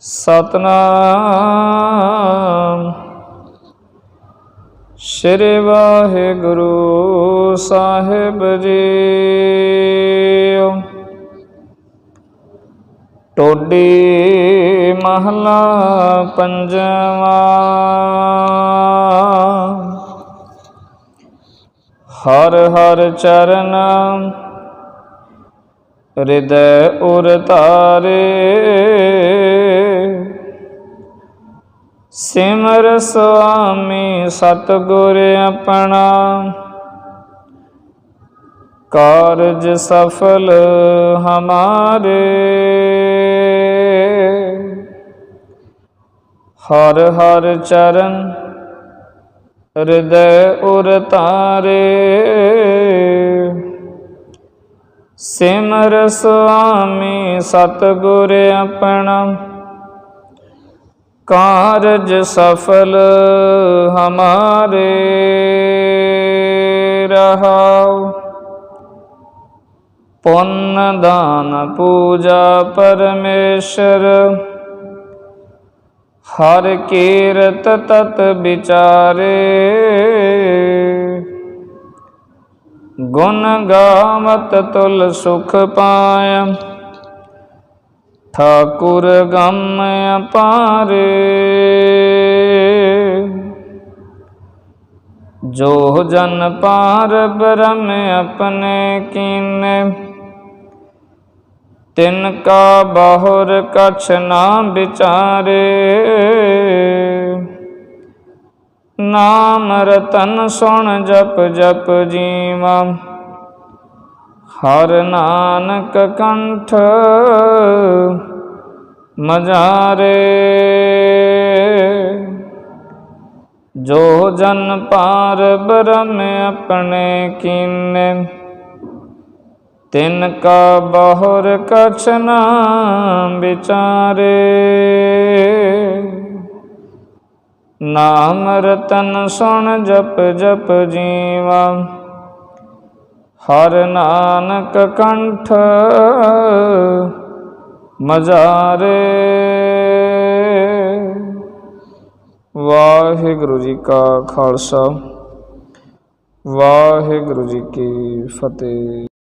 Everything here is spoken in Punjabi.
ਸਤਨਾਮ। ਸ਼੍ਰੀ ਵਾਹਿਗੁਰੂ ਸਾਹਿਬ ਜੀ। ਟੋਡੀ ਮਹਲਾ ਪੰਜਵਾ। ਹਰ ਹਰ ਚਰਨ ਹਿਰਦੈ ਉਰ ਤਾਰੇ। ਸਿਮਰ ਸੁਆਮੀ ਸਤਿਗੁਰ ਆਪਣਾ। ਕਾਰਜ ਸਫਲ ਹਮਾਰੇ। ਹਰ ਹਰ ਚਰਨ ਹਿਰਦੈ ਉਰ ਤਾਰੇ। ਸਿਮਰ ਸੁਆਮੀ ਸਤਿਗੁਰ ਆਪਣਾ। ਕਾਰਜ ਸਫਲ ਹਮਾਰੇ ਰਹਾਉ। ਪੁੰਨ ਦਾਨ ਪੂਜਾ ਪਰਮੇਸ਼ਰ, ਹਰ ਕੀਰਤ ਤਤ ਵਿਚਾਰੇ। ਗੁਣ ਗਾਵਤ ਤੁਲ ਸੁਖ ਪਾਇਆ। ਠਾਕੁਰ ਗਮ ਅਪਾਰੇ। ਜੋ ਜਨ ਪਾਰ ਬ੍ਰਹਮ ਆਪਣੇ ਕੀਨੇ, ਤਿਨ ਕਾ ਬਾਹੁਰ ਕਛ ਨਾ ਵਿਚਾਰੇ। ਨਾਮ ਰਤਨ ਸੁਣ ਜਪ ਜਪ ਜੀਵਾ। ਹਰ ਨਾਨਕ ਕੰਠ ਮਜਾਰੇ। ਜੋ ਜਨ ਪਾਰ ਬ੍ਰਹਮ ਆਪਣੇ ਕੀਨੇ, ਤਿਨ ਕਾ ਬਹੁਰ ਕਛ ਨਾ ਵਿਚਾਰੇ। ਨਾਮ ਰਤਨ ਸੁਣ ਜਪ ਜਪ ਜੀਵਾ ਹਰ ਨਾਨਕ ਕੰਠ ਮਜਾਰੇ। ਵਾਹਿਗੁਰੂ ਜੀ ਕਾ ਖਾਲਸਾ ਵਾਹਿਗੁਰੂ ਜੀ ਕੀ ਫਤਿਹ।